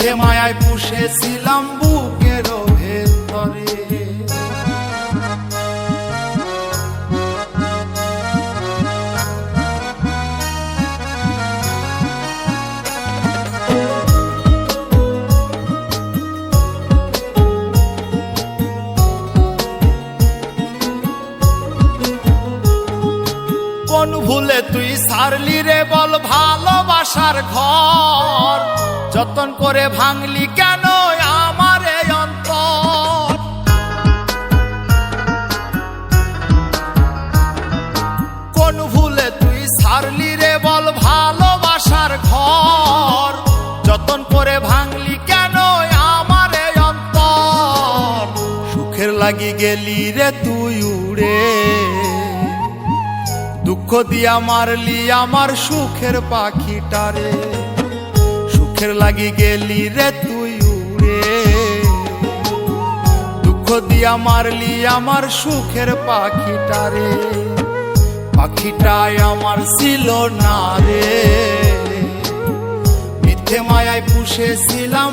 মিথ্যে মায়ায় পুষেছিলাম কোন ভুলে তুই সারলি রে বল ভালোবাসার ঘর। যতন করে ভাঙলি কেন আমার অন্তর? কোন ভুলে তুই সারলি রে বল ভালোবাসার ঘর। যতন করে ভাঙলি কেন আমার অন্তর? সুখের লাগি গেলি রে তুই উড়ে। দুঃখ দিয়া মারলি আমার সুখের পাখিটারে সুখের লাগি গেলি রে তুই উড়ে। দুঃখ দিয়া মারলি আমার সুখের পাখিটারে পাখিটায় আমার ছিল না রে। মিথ্যে মায়ায় পুষেছিলাম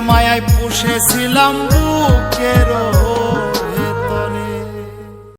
মায়ায় পুষেছিলাম বুকের